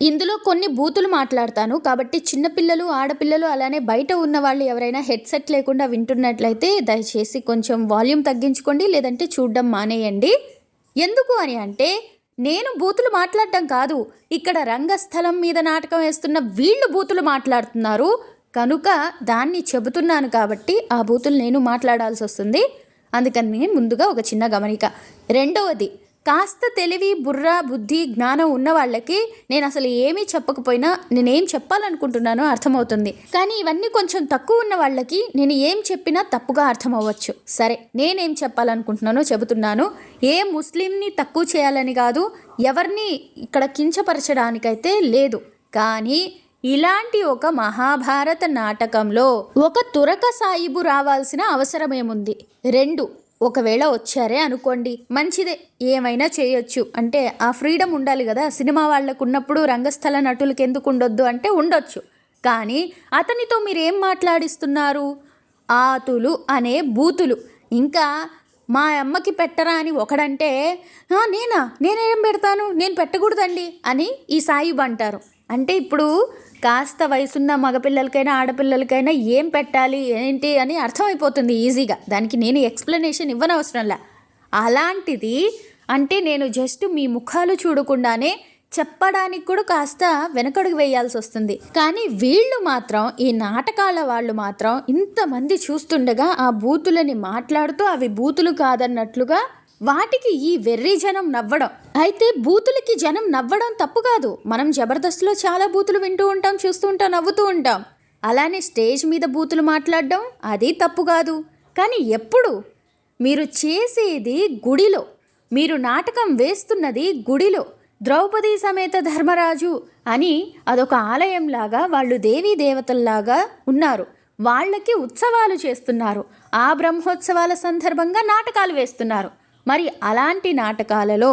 ఇందులో కొన్ని బూతులు మాట్లాడతాను. కాబట్టి చిన్నపిల్లలు ఆడపిల్లలు అలానే బయట ఉన్న వాళ్ళు ఎవరైనా హెడ్సెట్ లేకుండా వింటున్నట్లయితే దయచేసి కొంచెం వాల్యూమ్ తగ్గించుకోండి లేదంటే చూడడం మానేయండి. ఎందుకు అని అంటే నేను బూతులు మాట్లాడటం కాదు. ఇక్కడ రంగస్థలం మీద నాటకం వేస్తున్న వీళ్ళు బూతులు మాట్లాడుతున్నారు. కనుక దాన్ని చెబుతున్నాను కాబట్టి ఆ బూతులు నేను మాట్లాడాల్సి వస్తుంది అందుకని ముందుగా ఒక చిన్న గమనిక. రెండవది కాస్త తెలివి బుర్ర బుద్ధి జ్ఞానం ఉన్న వాళ్ళకి నేను అసలు ఏమీ చెప్పకపోయినా నేనేం చెప్పాలనుకుంటున్నానో అర్థమవుతుంది. కానీ ఇవన్నీ కొంచెం తక్కువ ఉన్న వాళ్ళకి నేను ఏం చెప్పినా తప్పుగా అర్థమవ్వచ్చు. సరే నేనేం చెప్పాలనుకుంటున్నానో చెబుతున్నాను. ఏ ముస్లింని తక్కువ చేయాలని కాదు ఎవరిని ఇక్కడ కించపరచడానికైతే లేదు. కానీ ఇలాంటి ఒక మహాభారత నాటకంలో ఒక తురక సాయిబు రావాల్సిన అవసరమేముంది? రెండు ఒకవేళ వచ్చారే అనుకోండి మంచిదే ఏమైనా చేయొచ్చు. అంటే ఆ ఫ్రీడమ్ ఉండాలి కదా సినిమా వాళ్ళకు ఉన్నప్పుడు రంగస్థల నటులకు ఎందుకు ఉండొద్దు అంటే ఉండొచ్చు. కానీ అతనితో మీరేం మాట్లాడిస్తున్నారు? ఆతులు అనే బూతులు. ఇంకా మా అమ్మకి పెట్టరా అని ఒకడంటే నేనా? నేనేం పెడతాను? నేను పెట్టకూడదండి అని ఈ సాయిబు అంటారు అంటే ఇప్పుడు కాస్త వయసున్న మగపిల్లలకైనా ఆడపిల్లలకైనా ఏం పెట్టాలి ఏంటి అని అర్థమైపోతుంది ఈజీగా. దానికి నేను ఎక్స్ప్లెనేషన్ ఇవ్వనవసరంలా. అలాంటిది అంటే నేను జస్ట్ మీ ముఖాలు చూడకుండానే చెప్పడానికి కూడా కాస్త వెనకడుగు వేయాల్సి వస్తుంది. కానీ వీళ్ళు మాత్రం ఈ నాటకాల వాళ్ళు మాత్రం ఇంతమంది చూస్తుండగా ఆ బూతులని మాట్లాడుతూ అవి బూతులు కాదన్నట్లుగా వాటికి ఈ వెర్రి జనం నవ్వడం. అయితే బూతులకి జనం నవ్వడం తప్పు కాదు. మనం జబర్దస్త్లో చాలా బూతులు వింటూ ఉంటాం చూస్తూ ఉంటాం నవ్వుతూ ఉంటాం. అలానే స్టేజ్ మీద బూతులు మాట్లాడడం అది తప్పు కాదు. కానీ ఎప్పుడు? మీరు చేసేది గుడిలో. మీరు నాటకం వేస్తున్నది గుడిలో. ద్రౌపది సమేత ధర్మరాజు అని అదొక ఆలయంలాగా వాళ్ళు దేవీ దేవతల్లాగా ఉన్నారు. వాళ్ళకి ఉత్సవాలు చేస్తున్నారు. ఆ బ్రహ్మోత్సవాల సందర్భంగా నాటకాలు వేస్తున్నారు. మరి అలాంటి నాటకాలలో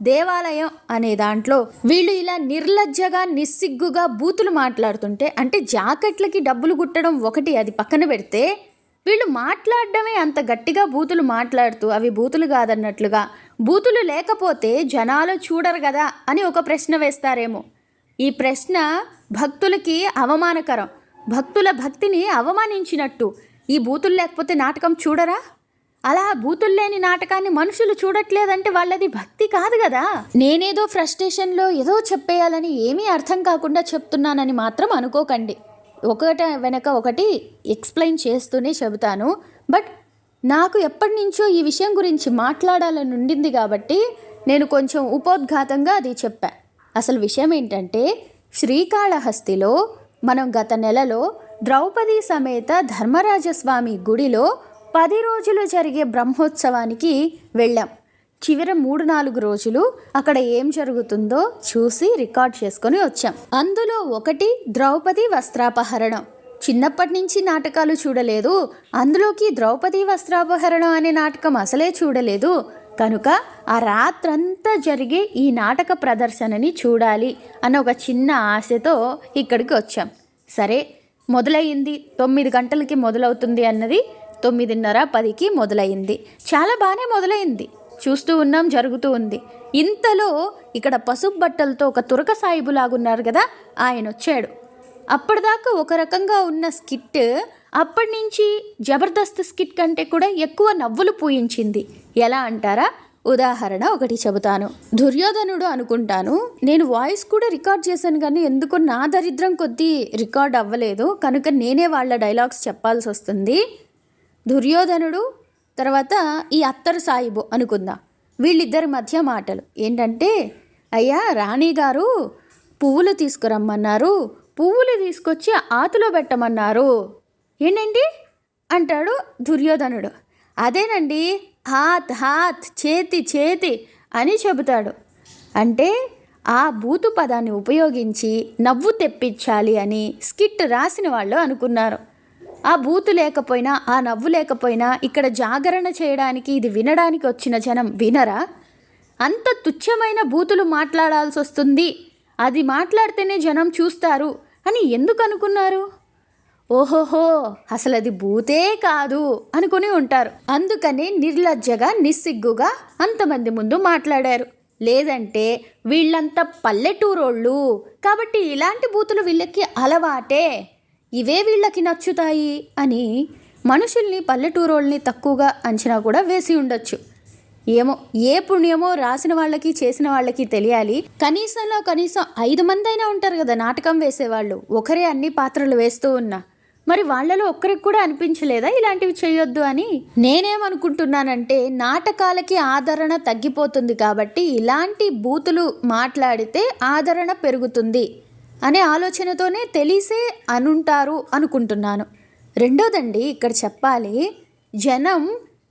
దేవాలయం అనే దాంట్లో వీళ్ళు ఇలా నిర్లజ్జగా నిస్సిగ్గుగా బూతులు మాట్లాడుతుంటే అంటే జాకెట్లకి డబ్బులు గుట్టడం ఒకటి అది పక్కన పెడితే వీళ్ళు మాట్లాడడమే అంత గట్టిగా బూతులు మాట్లాడుతూ అవి బూతులు కాదన్నట్లుగా బూతులు లేకపోతే జనాలు చూడరు కదా అని ఒక ప్రశ్న వేస్తారేమో. ఈ ప్రశ్న భక్తులకి అవమానకరం. భక్తుల భక్తిని అవమానించినట్టు. ఈ బూతులు లేకపోతే నాటకం చూడరా? అలా బూతులు లేని నాటకాన్ని మనుషులు చూడట్లేదంటే వాళ్ళది భక్తి కాదు కదా. నేనేదో ఫ్రస్ట్రేషన్లో ఏదో చెప్పేయాలని ఏమీ అర్థం కాకుండా చెప్తున్నానని మాత్రం అనుకోకండి. ఒకట వెనక ఒకటి ఎక్స్ప్లెయిన్ చేస్తూనే చెబుతాను. బట్ నాకు ఎప్పటి నుంచో ఈ విషయం గురించి మాట్లాడాలని ఉండింది కాబట్టి నేను కొంచెం ఉపోద్ఘాతంగా అది చెప్పా. అసలు విషయం ఏంటంటే శ్రీకాళహస్తిలో మనం గత నెలలో ద్రౌపది సమేత ధర్మరాజస్వామి గుడిలో పది రోజులు జరిగే బ్రహ్మోత్సవానికి వెళ్ళాం. చివరి మూడు నాలుగు రోజులు అక్కడ ఏం జరుగుతుందో చూసి రికార్డ్ చేసుకొని వచ్చాం. అందులో ఒకటి ద్రౌపది వస్త్రాపహరణం. చిన్నప్పటి నుంచి నాటకాలు చూడలేదు. అందులోకి ద్రౌపది వస్త్రాపహరణం అనే నాటకం అసలే చూడలేదు. కనుక ఆ రాత్రంతా జరిగే ఈ నాటక ప్రదర్శనని చూడాలి అన్న ఒక చిన్న ఆశతో ఇక్కడికి వచ్చాం. సరే మొదలయ్యింది. తొమ్మిది గంటలకి మొదలవుతుంది అన్నది తొమ్మిదిన్నర పదికి మొదలైంది. చాలా బాగానే మొదలైంది. చూస్తూ ఉన్నాం జరుగుతూ ఉంది. ఇంతలో ఇక్కడ పసుపు బట్టలతో ఒక తురక సాయిబులాగున్నారు కదా ఆయన వచ్చాడు అప్పటిదాకా ఒక రకంగా ఉన్న స్కిట్ అప్పటి నుంచి జబర్దస్త్ స్కిట్ కంటే కూడా ఎక్కువ నవ్వులు పూయించింది. ఎలా అంటారా? ఉదాహరణ ఒకటి చెబుతాను. దుర్యోధనుడు అనుకుంటాను నేను వాయిస్ కూడా రికార్డ్ చేశాను కానీ ఎందుకో నా దరిద్రం కొద్దీ రికార్డ్ అవ్వలేదు. కనుక నేనే వాళ్ళ డైలాగ్స్ చెప్పాల్సి వస్తుంది దుర్యోధనుడు తర్వాత ఈ అత్తరు సాయిబు అనుకుందాం. వీళ్ళిద్దరి మధ్య మాటలు. ఏంటంటే అయ్యా రాణి గారు పువ్వులు తీసుకురమ్మన్నారు. పువ్వులు తీసుకొచ్చి ఆతులో పెట్టమన్నారు. ఏంటండి? అంటాడు దుర్యోధనుడు. అదేనండి హాత్ హాత్ చేతి చేతి అని చెబుతాడు. అంటే ఆ బూతు పదాన్ని ఉపయోగించి నవ్వు తెప్పించాలి అని స్కిట్ రాసిన వాళ్ళు అనుకున్నారు. ఆ బూతు లేకపోయినా ఆ నవ్వు లేకపోయినా ఇక్కడ జాగరణ చేయడానికి ఇది వినడానికి వచ్చిన జనం వినరా? అంత తుచ్చమైన బూతులు మాట్లాడాల్సి వస్తుంది. అది మాట్లాడితేనే జనం చూస్తారు. అని ఎందుకు అనుకున్నారు? ఓహోహో అసలు అది బూతే కాదు అనుకుని ఉంటారు. అందుకని నిర్లజ్జగా నిస్సిగ్గుగా అంతమంది ముందు మాట్లాడారు. లేదంటే వీళ్ళంతా పల్లెటూరోళ్ళు. కాబట్టి ఇలాంటి బూతులు వీళ్ళకి అలవాటే. ఇవే వీళ్ళకి నచ్చుతాయి అని మనుషుల్ని పల్లెటూరోళ్ళని తక్కువగా అంచనా కూడా వేసి ఉండొచ్చు. ఏమో ఏ పుణ్యమో రాసిన వాళ్ళకి చేసిన వాళ్ళకి తెలియాలి. కనీసంలో కనీసం ఐదు మంది అయినా ఉంటారు కదా నాటకం వేసేవాళ్ళు. ఒకరే అన్ని పాత్రలు వేస్తూ ఉన్నా. మరి వాళ్ళలో ఒక్కరికి కూడా అనిపించలేదా ఇలాంటివి చేయొద్దు అని? నేనేమనుకుంటున్నానంటే నాటకాలకి ఆదరణ తగ్గిపోతుంది కాబట్టి ఇలాంటి బూతులు మాట్లాడితే ఆదరణ పెరుగుతుంది. అనే ఆలోచనతోనే తెలిసే అనుంటారు అనుకుంటున్నాను. రెండోదండి ఇక్కడ చెప్పాలి జనం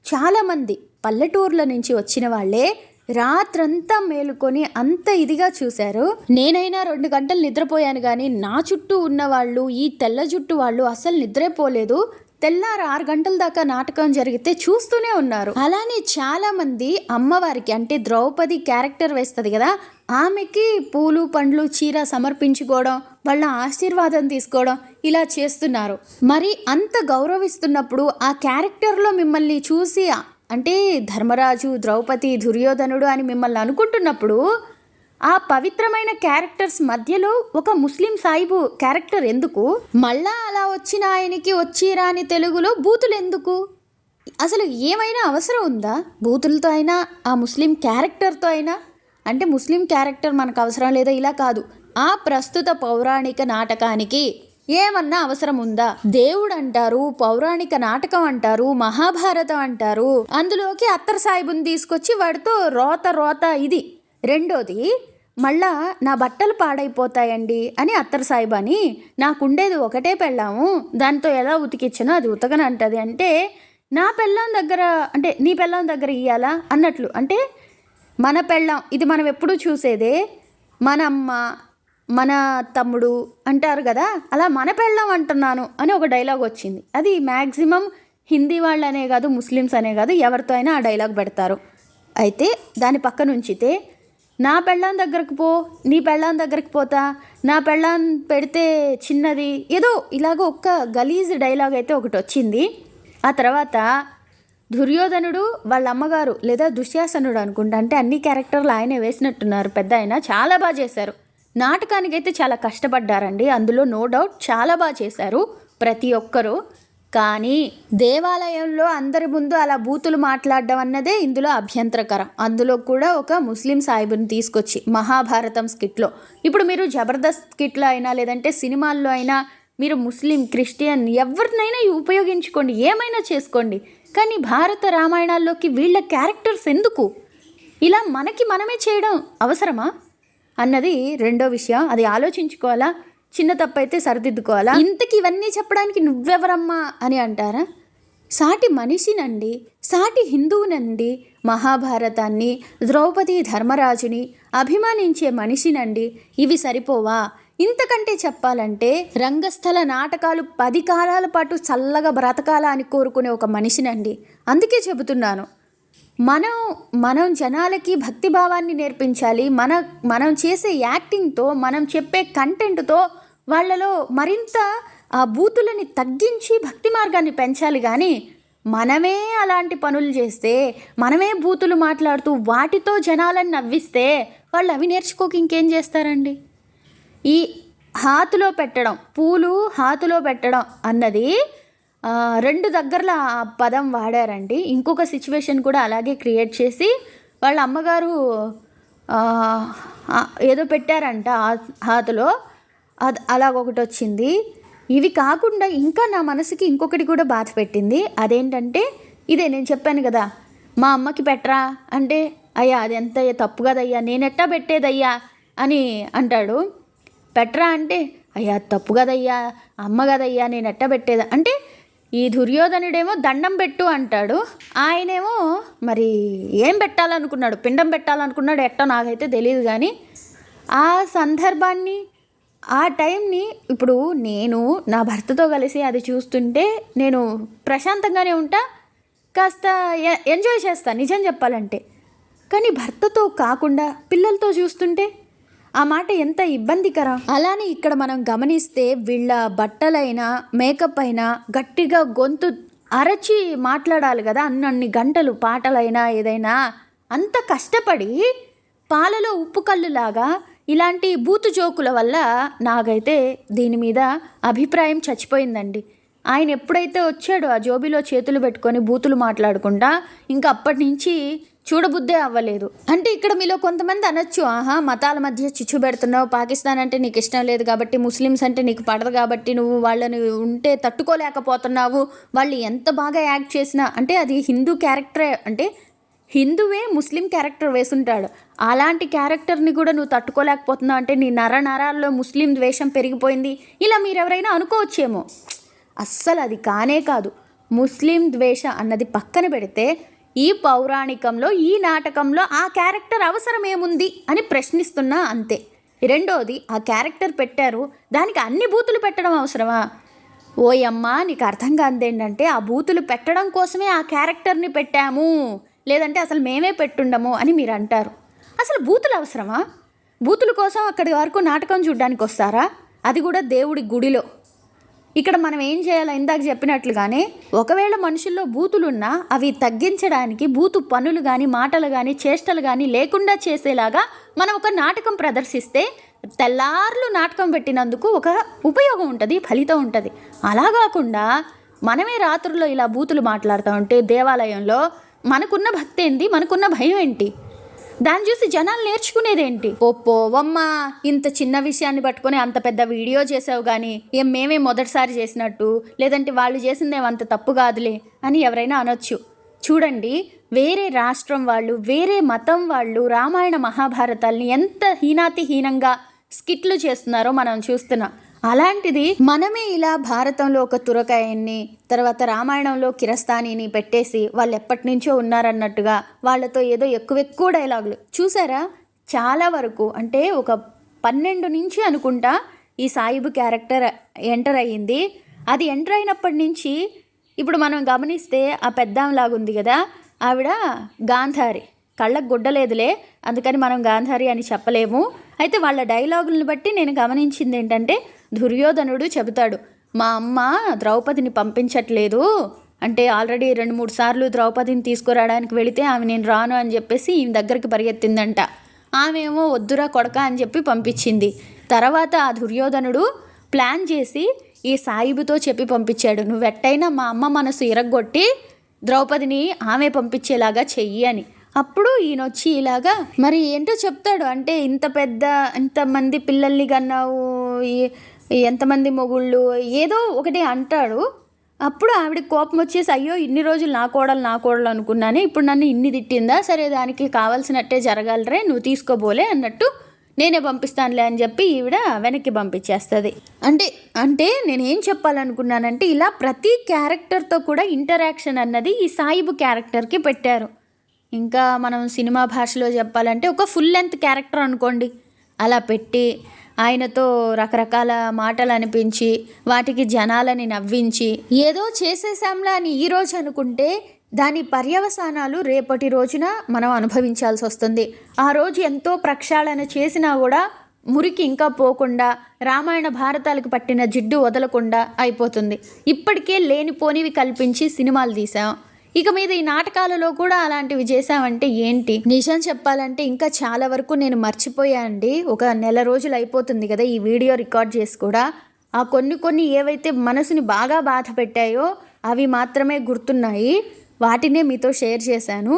చాలామంది పల్లెటూర్ల నుంచి వచ్చిన వాళ్ళే రాత్రంతా మేలుకొని అంత ఇదిగా చూశారు. నేనైనా రెండు గంటలు నిద్రపోయాను కానీ నా చుట్టూ ఉన్న వాళ్ళు ఈ తెల్ల జుట్టు వాళ్ళు అసలు నిద్రపోలేదు తెల్లారు ఆరు గంటల దాకా నాటకం జరిగితే చూస్తూనే ఉన్నారు. అలానే చాలా మంది అమ్మవారికి అంటే ద్రౌపది క్యారెక్టర్ వేస్తుంది కదా ఆమెకి పూలు పండ్లు చీర సమర్పించుకోవడం వాళ్ళ ఆశీర్వాదం తీసుకోవడం ఇలా చేస్తున్నారు. మరి అంత గౌరవిస్తున్నప్పుడు ఆ క్యారెక్టర్లో మిమ్మల్ని చూసి అంటే ధర్మరాజు ద్రౌపది దుర్యోధనుడు అని మిమ్మల్ని అనుకుంటున్నప్పుడు ఆ పవిత్రమైన క్యారెక్టర్స్ మధ్యలో ఒక ముస్లిం సాయిబు క్యారెక్టర్ ఎందుకు? మళ్ళా అలా వచ్చిన ఆయనకి వచ్చిరాని తెలుగులో బూతులు ఎందుకు? అసలు ఏమైనా అవసరం ఉందా? బూతులతో అయినా ఆ ముస్లిం క్యారెక్టర్తో అయినా? అంటే ముస్లిం క్యారెక్టర్ మనకు అవసరం లేదా ఇలా కాదు. ఆ ప్రస్తుత పౌరాణిక నాటకానికి ఏమన్నా అవసరం ఉందా? దేవుడు అంటారు పౌరాణిక నాటకం అంటారు మహాభారతం అంటారు. అందులోకి అత్తర్ సాహిబుని తీసుకొచ్చి వాడితో రోత రోత ఇది. రెండోది మళ్ళా నా బట్టలు పాడైపోతాయండి అని అత్తర్ సాహిబ్ అని నాకుండేది ఒకటే పెళ్ళాము దాంతో ఎలా ఉతికిచ్చనో అది ఉతకనంటది. అంటే నా పెళ్ళాం దగ్గర అంటే నీ పెళ్ళాం దగ్గర ఇయ్యాలా? అన్నట్లు. అంటే మన పెళ్ళాం ఇది మనం ఎప్పుడూ చూసేదే మన అమ్మ మన తమ్ముడు అంటారు కదా. అలా మన పెళ్ళాం అంటున్నాను అని ఒక డైలాగ్ వచ్చింది. అది మ్యాక్సిమం హిందీ వాళ్ళు అనే కాదు ముస్లిమ్స్ అనే కాదు ఎవరితో అయినా ఆ డైలాగ్ పెడతారు. అయితే దాని పక్కనుంచితే నా పెళ్ళాం దగ్గరకు పో నీ పెళ్ళాం దగ్గరకు పోతా. నా పెళ్ళాం పెడితే చిన్నది. ఏదో ఇలాగ ఒక్క గలీజ్ డైలాగ్ అయితే ఒకటి వచ్చింది. ఆ తర్వాత దుర్యోధనుడు వాళ్ళ అమ్మగారు లేదా దుశ్యాసనుడు అనుకుంటా అంటే అన్ని క్యారెక్టర్లు ఆయనే వేసినట్టున్నారు. పెద్ద ఆయన చాలా బాగా చేశారు. నాటకానికైతే చాలా కష్టపడ్డారండి. అందులో నో డౌట్ చాలా బాగా చేశారు ప్రతి ఒక్కరూ. కానీ దేవాలయంలో అందరి ముందు అలా బూతులు మాట్లాడడం అన్నదే ఇందులో అభ్యంతరకరం. అందులో కూడా ఒక ముస్లిం సాహిబుని తీసుకొచ్చి మహాభారతం స్కిట్లో. ఇప్పుడు మీరు జబర్దస్త్ స్కిట్లో అయినా లేదంటే సినిమాల్లో అయినా మీరు ముస్లిం క్రిస్టియన్ ఎవరినైనా ఉపయోగించుకోండి. ఏమైనా చేసుకోండి. కానీ భారత రామాయణాల్లోకి వీళ్ళ క్యారెక్టర్స్ ఎందుకు? ఇలా మనకి మనమే చేయడం అవసరమా? అన్నది రెండో విషయం. అది ఆలోచించుకోవాలా? చిన్న తప్పైతే సరిదిద్దుకోవాలా? ఇంతకి ఇవన్నీ చెప్పడానికి నువ్వెవరమ్మా అని అంటారా? సాటి మనిషినండి సాటి హిందువునండి మహాభారతాన్ని ద్రౌపది ధర్మరాజుని అభిమానించే మనిషినండి. ఇవి సరిపోవా? ఇంతకంటే చెప్పాలంటే రంగస్థల నాటకాలు పది కాలాల పాటు చల్లగా బ్రతకాలా అని కోరుకునే ఒక మనిషినండి. అందుకే చెబుతున్నాను. మనం మనం జనాలకి భక్తి భావాన్ని నేర్పించాలి. మన మనం చేసే యాక్టింగ్తో మనం చెప్పే కంటెంట్తో వాళ్ళలో మరింత ఆ బూతులని తగ్గించి భక్తి మార్గాన్ని పెంచాలి కానీ మనమే అలాంటి పనులు చేస్తే మనమే బూతులు మాట్లాడుతూ వాటితో జనాలను నవ్విస్తే వాళ్ళు అవి నేర్చుకోక ఇంకేం చేస్తారండి? ఈ హాతులో పెట్టడం పూలు హాతులో పెట్టడం అన్నది రెండు దగ్గరలో ఆ పదం వాడారండి. ఇంకొక సిచ్యువేషన్ కూడా అలాగే క్రియేట్ చేసి వాళ్ళ అమ్మగారు ఏదో పెట్టారంట హాతులో. అది అలాగొకటి వచ్చింది ఇవి కాకుండా ఇంకా నా మనసుకి ఇంకొకటి కూడా బాధ పెట్టింది. అదేంటంటే ఇదే నేను చెప్పాను కదా మా అమ్మకి పెట్టరా? అంటే అయ్యా అది ఎంత తప్పు కదయ్యా? నేనెట్టా పెట్టేదయ్యా? అని అంటాడు. పెట్టరా అంటే అయ్యా తప్పు కదయ్యా అమ్మ కదయ్యా నేను ఎట్టా పెట్టేదా అంటే ఈ దుర్యోధనుడేమో దండం పెట్టు అంటాడు. ఆయనేమో మరి ఏం పెట్టాలనుకున్నాడు? పిండం పెట్టాలనుకున్నాడు ఎట్టో నాకైతే తెలియదు కానీ ఆ సందర్భాన్ని ఆ టైంని ఇప్పుడు నేను నా భర్తతో కలిసి అది చూస్తుంటే నేను ప్రశాంతంగానే ఉంటా కాస్త ఎ- ఎంజాయ్ చేస్తా నిజం చెప్పాలంటే. కానీ భర్తతో కాకుండా పిల్లలతో చూస్తుంటే ఆ మాట ఎంత ఇబ్బందికరం? అలానే ఇక్కడ మనం గమనిస్తే వీళ్ళ బట్టలైనా మేకప్ అయినా గట్టిగా గొంతు అరచి మాట్లాడాలి కదా అన్నన్ని గంటలు పాటలైనా ఏదైనా అంత కష్టపడి పాలలో ఉప్పు కళ్ళులాగా ఇలాంటి బూతు జోకుల వల్ల నాకైతే దీని మీద అభిప్రాయం చచ్చిపోయిందండి. ఆయన ఎప్పుడైతే వచ్చాడో ఆ జోబిలో చేతులు పెట్టుకొని బూతులు మాట్లాడకుండా ఇంకా అప్పటి నుంచి చూడబుద్దే అవ్వలేదు. అంటే ఇక్కడ మీలో కొంతమంది అనొచ్చు ఆహా మతాల మధ్య చిచ్చు పెడుతున్నావు పాకిస్తాన్ అంటే నీకు ఇష్టం లేదు కాబట్టి ముస్లిమ్స్ అంటే నీకు పడదు కాబట్టి నువ్వు వాళ్ళని ఉంటే తట్టుకోలేకపోతున్నావు వాళ్ళు ఎంత బాగా యాక్ట్ చేసినా అంటే అది హిందూ క్యారెక్టరే అంటే హిందువే ముస్లిం క్యారెక్టర్ వేసుంటాడు. అలాంటి క్యారెక్టర్ని కూడా నువ్వు తట్టుకోలేకపోతున్నావు అంటే నీ నర నరాల్లో ముస్లిం ద్వేషం పెరిగిపోయింది. ఇలా మీరెవరైనా అనుకోవచ్చేమో. అస్సలు అది కానే కాదు. ముస్లిం ద్వేష అన్నది పక్కన పెడితే ఈ పౌరాణికంలో ఈ నాటకంలో ఆ క్యారెక్టర్ అవసరమేముంది అని ప్రశ్నిస్తున్నా అంతే. రెండోది ఆ క్యారెక్టర్ పెట్టారు దానికి అన్ని బూతులు పెట్టడం అవసరమా? ఓయమ్మా నీకు అర్థం కాదేంటంటే ఆ బూతులు పెట్టడం కోసమే ఆ క్యారెక్టర్ని పెట్టాము. లేదంటే అసలు మేమే పెట్టుండము అని మీరు అంటారు. అసలు బూతులు అవసరమా? బూతుల కోసం అక్కడి వరకు నాటకం చూడడానికి వస్తారా? అది కూడా దేవుడి గుడిలో. ఇక్కడ మనం ఏం చేయాలో ఇందాక చెప్పినట్లుగానే ఒకవేళ మనుషుల్లో బూతులున్నా అవి తగ్గించడానికి బూతు పనులు కానీ మాటలు కానీ చేష్టలు కానీ లేకుండా చేసేలాగా మనం ఒక నాటకం ప్రదర్శిస్తే తెల్లార్లు నాటకం పెట్టినందుకు ఒక ఉపయోగం ఉంటుంది ఫలితం ఉంటుంది. అలా కాకుండా మనమే రాత్రుల్లో ఇలా బూతులు మాట్లాడుతూ ఉంటే దేవాలయంలో మనకున్న భక్తి ఏంటి మనకున్న భయం ఏంటి దాన్ని చూసి జనాలు నేర్చుకునేదేంటి? ఓ పోవమ్మ ఇంత చిన్న విషయాన్ని పట్టుకొని అంత పెద్ద వీడియో చేసావు కానీ ఏం మేమే మొదటిసారి చేసినట్టు? లేదంటే వాళ్ళు చేసిందేమో అంత తప్పు కాదులే అని ఎవరైనా అనొచ్చు. చూడండి వేరే రాష్ట్రం వాళ్ళు వేరే మతం వాళ్ళు రామాయణ మహాభారతాల్ని ఎంత హీనాతిహీనంగా స్కిట్లు చేస్తున్నారో మనం చూస్తున్నాం. అలాంటిది మనమే ఇలా భారతంలో ఒక తురకాయన్ని తర్వాత రామాయణంలో కిరస్తానిని పెట్టేసి వాళ్ళు ఎప్పటి నుంచో ఉన్నారన్నట్టుగా వాళ్ళతో ఏదో ఎక్కువ ఎక్కువ డైలాగులు. చూసారా? చాలా వరకు అంటే ఒక పన్నెండు నుంచి అనుకుంటా ఈ సాయిబు క్యారెక్టర్ ఎంటర్ అయ్యింది. అది ఎంటర్ అయినప్పటి నుంచి ఇప్పుడు మనం గమనిస్తే ఆ పెద్దాంలాగా ఉంది కదా ఆవిడ గాంధారి. కళ్ళకు గుడ్డలేదులే అందుకని మనం గాంధారి అని చెప్పలేము. అయితే వాళ్ళ డైలాగులను బట్టి నేను గమనించింది ఏంటంటే దుర్యోధనుడు చెబుతాడు మా అమ్మ ద్రౌపదిని పంపించట్లేదు. అంటే ఆల్రెడీ రెండు మూడు సార్లు ద్రౌపదిని తీసుకురావడానికి వెళితే ఆమె నేను రాను అని చెప్పేసి ఈమె దగ్గరికి పరిగెత్తిందంట. ఆమె ఏమో వద్దురా కొడక అని చెప్పి పంపించింది. తర్వాత ఆ దుర్యోధనుడు ప్లాన్ చేసి ఈ సాయిబుతో చెప్పి పంపించాడు నువ్వెట్టయినా మా అమ్మ మనసు ఇరగొట్టి ద్రౌపదిని ఆమె పంపించేలాగా చెయ్యి అని. అప్పుడు ఈయన వచ్చి ఇలాగా మరి ఏంటో చెప్తాడు? అంటే ఇంత పెద్ద ఇంతమంది పిల్లల్ని కన్నావు ఈ- ఎంతమంది మొగుళ్ళు? ఏదో ఒకటి అంటాడు. అప్పుడు ఆవిడ కోపం వచ్చేసి అయ్యో ఇన్ని రోజులు నా కోడలు నా కోడలు అనుకున్నాను ఇప్పుడు నన్ను ఇన్ని తిట్టిందా? సరే దానికి కావాల్సినట్టే జరగాలరే నువ్వు తీసుకోబోలే అన్నట్టు నేనే పంపిస్తానులే అని చెప్పి ఈవిడ వెనక్కి పంపించేస్తుంది. అంటే అంటే నేను ఏం చెప్పాలనుకున్నానంటే ఇలా ప్రతి క్యారెక్టర్తో కూడా ఇంటరాక్షన్ అన్నది ఈ సాయిబు క్యారెక్టర్కి పెట్టారు. ఇంకా మనం సినిమా భాషలో చెప్పాలంటే ఒక ఫుల్ లెంత్ క్యారెక్టర్ అనుకోండి. అలా పెట్టి ఆయనతో రకరకాల మాటలు అనిపించి వాటికి జనాలని నవ్వించి ఏదో చేసేసాంలా అని ఈరోజు అనుకుంటే దాని పర్యవసానాలు రేపటి రోజున మనం అనుభవించాల్సి వస్తుంది. ఆ రోజు ఎంతో ప్రక్షాళన చేసినా కూడా మురికి ఇంకా పోకుండా రామాయణ భారతాలకు పట్టిన జిడ్డు వదలకుండా అయిపోతుంది. ఇప్పటికే లేనిపోనివి కల్పించి సినిమాలు తీసాం ఇక మీద ఈ నాటకాలలో కూడా అలాంటివి చేసామంటే ఏంటి? నిజం చెప్పాలంటే ఇంకా చాలా వరకు నేను మర్చిపోయాండి ఒక నెల రోజులు అయిపోతుంది కదా ఈ వీడియో రికార్డ్ చేసి కూడా. ఆ కొన్ని కొన్ని ఏవైతే మనసుని బాగా బాధ పెట్టాయో అవి మాత్రమే గుర్తున్నాయి. వాటినే మీతో షేర్ చేశాను.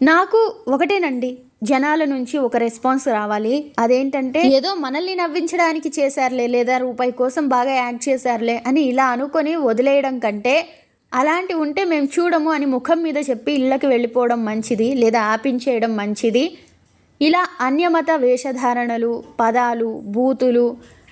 నాకు ఒకటేనండి. జనాల నుంచి ఒక రెస్పాన్స్ రావాలి. అదేంటంటే ఏదో మనల్ని నవ్వించడానికి చేశారులే లేదా రూపాయి కోసం బాగా యాక్ట్ చేశారులే అని ఇలా అనుకొని వదిలేయడం కంటే అలాంటి ఉంటే మేము చూడము అని ముఖం మీద చెప్పి ఇళ్ళకి వెళ్ళిపోవడం మంచిది లేదా ఆపించేయడం మంచిది. ఇలా అన్యమత వేషధారణలు పదాలు బూతులు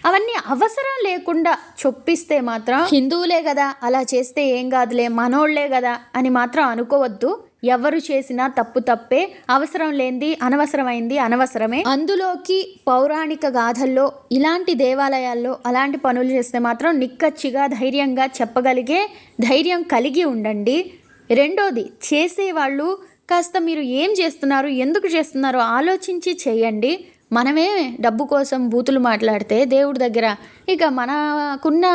అవన్నీ అవసరం లేకుండా చొప్పిస్తే మాత్రం హిందువులే కదా అలా చేస్తే ఏం కాదులే మనోళ్ళే కదా అని మాత్రం అనుకోవద్దు. ఎవరు చేసినా తప్పు తప్పే అవసరం లేనిది అనవసరమైంది అనవసరమే. అందులోకి పౌరాణిక గాథల్లో ఇలాంటి దేవాలయాల్లో అలాంటి పనులు చేస్తే మాత్రం నిక్కచ్చిగా ధైర్యంగా చెప్పగలిగే ధైర్యం కలిగి ఉండండి. రెండోది చేసేవాళ్ళు కాస్త మీరు ఏం చేస్తున్నారు ఎందుకు చేస్తున్నారో ఆలోచించి చేయండి. మనమే డబ్బు కోసం బూతులు మాట్లాడితే దేవుడి దగ్గర ఇక మనకున్న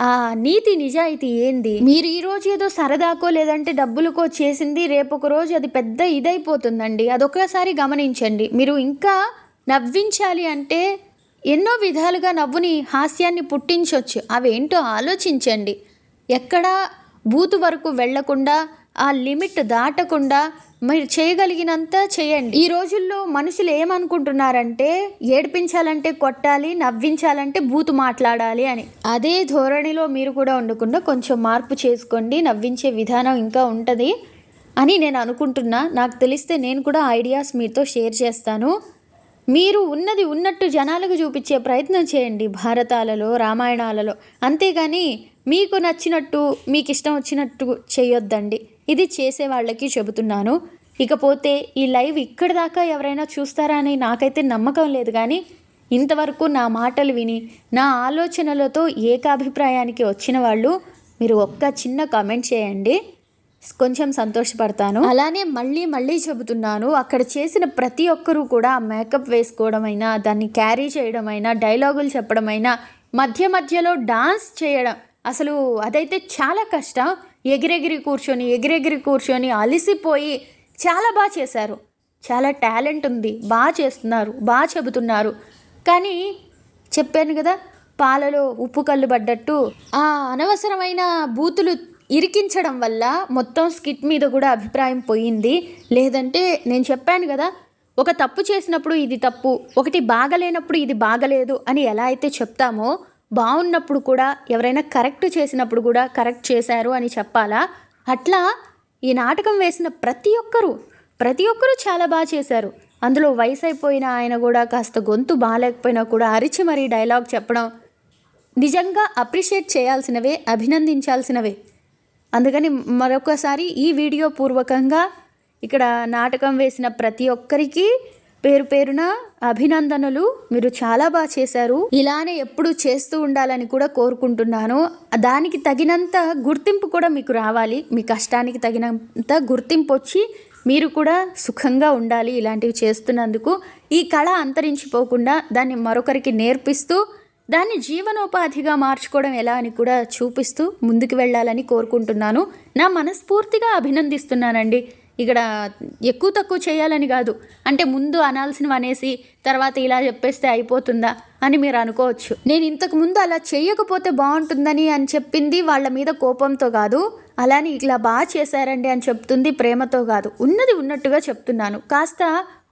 ఆ నీతి నిజాయితీ ఏంది? మీరు ఈరోజు ఏదో సరదాకో లేదంటే డబ్బులకో చేసింది రేపు ఒక రోజు అది పెద్ద ఇదైపోతుందండి. అదొకసారి గమనించండి. మీరు ఇంకా నవ్వించాలి అంటే ఎన్నో విధాలుగా నవ్వుని హాస్యాన్ని పుట్టించవచ్చు అవేంటో ఆలోచించండి. ఎక్కడా బూతు వరకు వెళ్ళకుండా ఆ లిమిట్ దాటకుండా మీరు చేయగలిగినంత చేయండి. ఈ రోజుల్లో మనుషులు ఏమనుకుంటున్నారంటే ఏడిపించాలంటే కొట్టాలి నవ్వించాలంటే బూతు మాట్లాడాలి అని. అదే ధోరణిలో మీరు కూడా ఉండకుండా కొంచెం మార్పు చేసుకోండి నవ్వించే విధానం ఇంకా ఉంటుంది అని నేను అనుకుంటున్నా. నాకు తెలిస్తే నేను కూడా ఐడియాస్ మీతో షేర్ చేస్తాను. మీరు ఉన్నది ఉన్నట్టు జనాలకు చూపించే ప్రయత్నం చేయండి భారతాలలో రామాయణాలలో. అంతేగాని మీకు నచ్చినట్టు మీకు ఇష్టం వచ్చినట్టు చేయొద్దండి. ఇది చేసే వాళ్ళకి చెబుతున్నాను. ఇకపోతే ఈ లైవ్ ఇక్కడి దాకా ఎవరైనా చూస్తారా అని నాకైతే నమ్మకం లేదు కానీ ఇంతవరకు నా మాటలు విని నా ఆలోచనలతో ఏకాభిప్రాయానికి వచ్చిన వాళ్ళు మీరు ఒక్క చిన్న కామెంట్ చేయండి. కొంచెం సంతోషపడతాను. అలానే మళ్ళీ మళ్ళీ చెబుతున్నాను అక్కడ చేసిన ప్రతి ఒక్కరూ కూడా మేకప్ వేసుకోవడమైనా దాన్ని క్యారీ చేయడమైనా డైలాగులు చెప్పడమైనా మధ్య మధ్యలో డాన్స్ చేయడం అసలు అదైతే చాలా కష్టం. ఎగిరెగిరి కూర్చొని ఎగిరెగిరి కూర్చొని అలిసిపోయి చాలా బాగా చేశారు. చాలా టాలెంట్ ఉంది. బాగా చేస్తున్నారు. బాగా చెబుతున్నారు. కానీ చెప్పాను కదా పాలలో ఉప్పు కళ్ళు పడ్డట్టు ఆ అనవసరమైన బూతులు ఇరికించడం వల్ల మొత్తం స్కిట్ మీద కూడా అభిప్రాయం పోయింది. లేదంటే నేను చెప్పాను కదా ఒక తప్పు చేసినప్పుడు ఇది తప్పు ఒకటి బాగలేనప్పుడు ఇది బాగలేదు అని ఎలా అయితే చెప్తామో బాగున్నప్పుడు కూడా ఎవరైనా కరెక్ట్ చేసినప్పుడు కూడా కరెక్ట్ చేశారు అని చెప్పాలా? అట్లా ఈ నాటకం వేసిన ప్రతి ఒక్కరూ ప్రతి ఒక్కరూ చాలా బాగా చేశారు. అందులో వయసు అయిపోయిన ఆయన కూడా కాస్త గొంతు బాగాలేకపోయినా కూడా అరిచి మరీ డైలాగ్ చెప్పడం నిజంగా అప్రిషియేట్ చేయాల్సినవే అభినందించాల్సినవే. అందుకని మరొకసారి ఈ వీడియో పూర్వకంగా ఇక్కడ నాటకం వేసిన ప్రతి ఒక్కరికి పేరు పేరున అభినందనలు. మీరు చాలా బాగా చేశారు. ఇలానే ఎప్పుడు చేస్తూ ఉండాలని కూడా కోరుకుంటున్నాను. దానికి తగినంత గుర్తింపు కూడా మీకు రావాలి. మీ కష్టానికి తగినంత గుర్తింపు వచ్చి మీరు కూడా సుఖంగా ఉండాలి ఇలాంటివి చేస్తున్నందుకు. ఈ కళ అంతరించిపోకుండా దాన్ని మరొకరికి నేర్పిస్తూ దాన్ని జీవనోపాధిగా మార్చుకోవడం ఎలా అని కూడా చూపిస్తూ ముందుకు వెళ్ళాలని కోరుకుంటున్నాను. నా మనస్ఫూర్తిగా అభినందిస్తున్నానండి. ఇక్కడ ఎక్కువ తక్కువ చేయాలని కాదు. అంటే ముందు అనాల్సినవి అనేసి తర్వాత ఇలా చెప్పేస్తే అయిపోతుందా అని మీరు అనుకోవచ్చు. నేను ఇంతకు ముందు అలా చేయకపోతే బాగుంటుందని అని చెప్పింది వాళ్ళ మీద కోపంతో కాదు అలానే ఇలా బాగా చేశారండి అని చెప్తుంది ప్రేమతో కాదు. ఉన్నది ఉన్నట్టుగా చెప్తున్నాను. కాస్త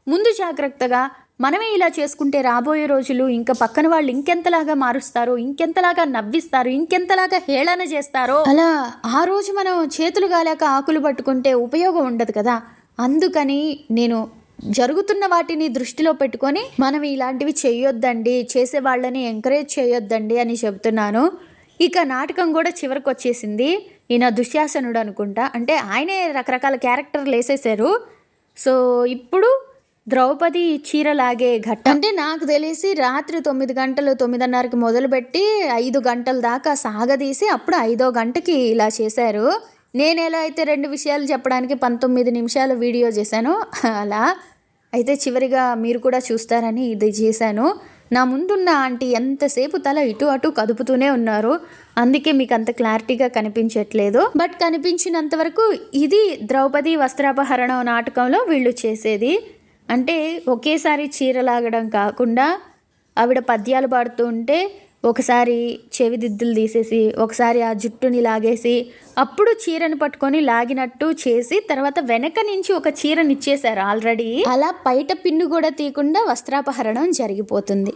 ముందు జాగ్రత్తగా మనమే ఇలా చేసుకుంటే రాబోయే రోజులు ఇంకా పక్కన వాళ్ళు ఇంకెంతలాగా మారుస్తారో ఇంకెంతలాగా నవ్విస్తారు ఇంకెంతలాగా హేళన చేస్తారో. అలా ఆ రోజు మనం చేతులు గాలేక ఆకులు పట్టుకుంటే ఉపయోగం ఉండదు కదా. అందుకని నేను జరుగుతున్న వాటిని దృష్టిలో పెట్టుకొని మనం ఇలాంటివి చేయొద్దండి చేసే వాళ్ళని ఎంకరేజ్ చేయొద్దండి అని చెబుతున్నాను. ఇక నాటకం కూడా చివరికి వచ్చేసింది. ఈయన దుశ్శాసనుడు అనుకుంటా. అంటే ఆయనే రకరకాల క్యారెక్టర్లు వేసేసారు. సో ఇప్పుడు ద్రౌపది చీర లాగే ఘట్టం. అంటే నాకు తెలిసి రాత్రి తొమ్మిది గంటలు తొమ్మిదిన్నరకి మొదలుపెట్టి ఐదు గంటల దాకా సాగదీసి అప్పుడు ఐదో గంటకి ఇలా చేశారు. నేను ఎలా అయితే రెండు విషయాలు చెప్పడానికి పంతొమ్మిది నిమిషాలు వీడియో చేశానో అలా అయితే చివరిగా మీరు కూడా చూస్తారని ఇది చేశాను. నా ముందున్న ఆంటీ ఎంతసేపు తల ఇటు అటు కదుపుతూనే ఉన్నారు. అందుకే మీకు అంత క్లారిటీగా కనిపించట్లేదు. బట్ కనిపించినంత వరకు ఇది ద్రౌపది వస్త్రాపహరణం నాటకంలో వీళ్ళు చేసేది. అంటే ఒకేసారి చీర లాగడం కాకుండా ఆవిడ పద్యాలు పాడుతూ ఉంటే ఒకసారి చెవిదిద్దులు తీసేసి ఒకసారి ఆ జుట్టుని లాగేసి అప్పుడు చీరను పట్టుకొని లాగినట్టు చేసి తర్వాత వెనక నుంచి ఒక చీరనిచ్చేశారు ఆల్రెడీ. అలా బయట పిన్ను కూడా తీయకుండా వస్త్రాపహరణం జరిగిపోతుంది.